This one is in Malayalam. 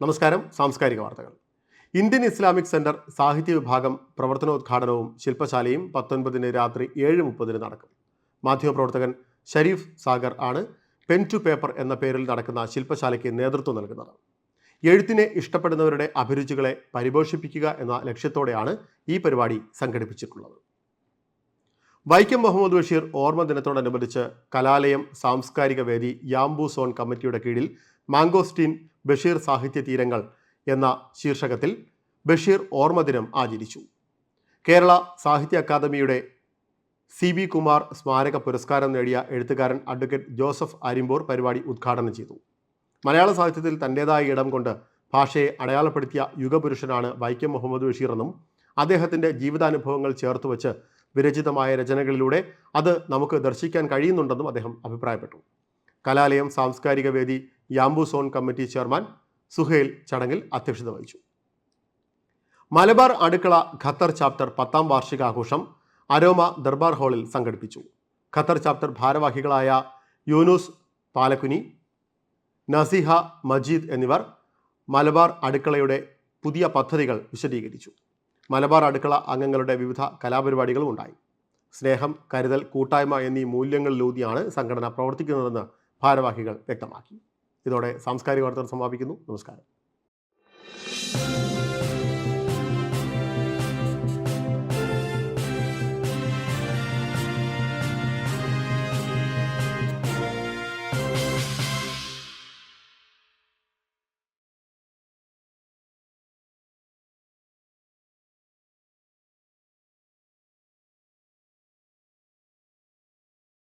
നമസ്കാരം. സാംസ്കാരിക വാർത്തകൾ. ഇന്ത്യൻ ഇസ്ലാമിക് സെന്റർ സാഹിത്യ വിഭാഗം പ്രവർത്തനോദ്ഘാടനവും ശില്പശാലയും പത്തൊൻപതിന് രാത്രി ഏഴ് മുപ്പതിന് നടക്കും. മാധ്യമപ്രവർത്തകൻ ഷരീഫ് സാഗർ ആണ് പെൻ ടു പേപ്പർ എന്ന പേരിൽ നടക്കുന്ന ശില്പശാലയ്ക്ക് നേതൃത്വം നൽകുന്നത്. എഴുത്തിനെ ഇഷ്ടപ്പെടുന്നവരുടെ അഭിരുചികളെ പരിപോഷിപ്പിക്കുക എന്ന ലക്ഷ്യത്തോടെയാണ് ഈ പരിപാടി സംഘടിപ്പിച്ചിട്ടുള്ളത്. വൈക്കം മുഹമ്മദ് ബഷീർ ഓർമ്മ ദിനത്തോടനുബന്ധിച്ച് കലാലയം സാംസ്കാരിക വേദി യാംബു സോൺ കമ്മിറ്റിയുടെ കീഴിൽ മാംഗോസ്റ്റീൻ ബഷീർ സാഹിത്യ തീരങ്ങൾ എന്ന ശീർഷകത്തിൽ ബഷീർ ഓർമ്മദിനം ആചരിച്ചു. കേരള സാഹിത്യ അക്കാദമിയുടെ സി ബി കുമാർ സ്മാരക പുരസ്കാരം നേടിയ എഴുത്തുകാരൻ അഡ്വക്കേറ്റ് ജോസഫ് അരിമ്പൂർ പരിപാടി ഉദ്ഘാടനം ചെയ്തു. മലയാള സാഹിത്യത്തിൽ തന്റെതായ ഇടം കൊണ്ട് ഭാഷയെ അടയാളപ്പെടുത്തിയ യുഗപുരുഷനാണ് വൈക്കം മുഹമ്മദ് ബഷീർ എന്നും അദ്ദേഹത്തിന്റെ ജീവിതാനുഭവങ്ങൾ ചേർത്തുവച്ച് വിരചിതമായ രചനകളിലൂടെ അത് നമുക്ക് ദർശിക്കാൻ കഴിയുന്നുണ്ടെന്നും അദ്ദേഹം അഭിപ്രായപ്പെട്ടു. Kalalayam Samskarika Vedi Yanbu zone committee chairman Suhail ചടങ്ങിൽ അധ്യക്ഷത വഹിച്ചു. മലബാർ അടുക്കള ഖത്തർ ചാപ്റ്റർ പത്താം വാർഷികാഘോഷം അരോമ ദർബാർ ഹാളിൽ സംഘടിപ്പിച്ചു. ഖത്തർ ചാപ്റ്റർ ഭാരവാഹികളായ യൂനൂസ് പാലക്കുനി നസിഹ മജീദ് എന്നിവർ മലബാർ അടുക്കളയുടെ പുതിയ പദ്ധതികൾ വിശദീകരിച്ചു. മലബാർ അടുക്കള അംഗങ്ങളുടെ വിവിധ കലാപരിപാടികളും ഉണ്ടായി. സ്നേഹം കരുതൽ കൂട്ടായ്മ എന്നീ മൂല്യങ്ങളിലൂന്നിയാണ് സംഘടന പ്രവർത്തിക്കുന്നതെന്ന് ഭാരവാഹികൾ വ്യക്തമാക്കി. ഇതോടെ സാംസ്കാരിക വാർത്തകൾ സമാപിക്കുന്നു. നമസ്കാരം.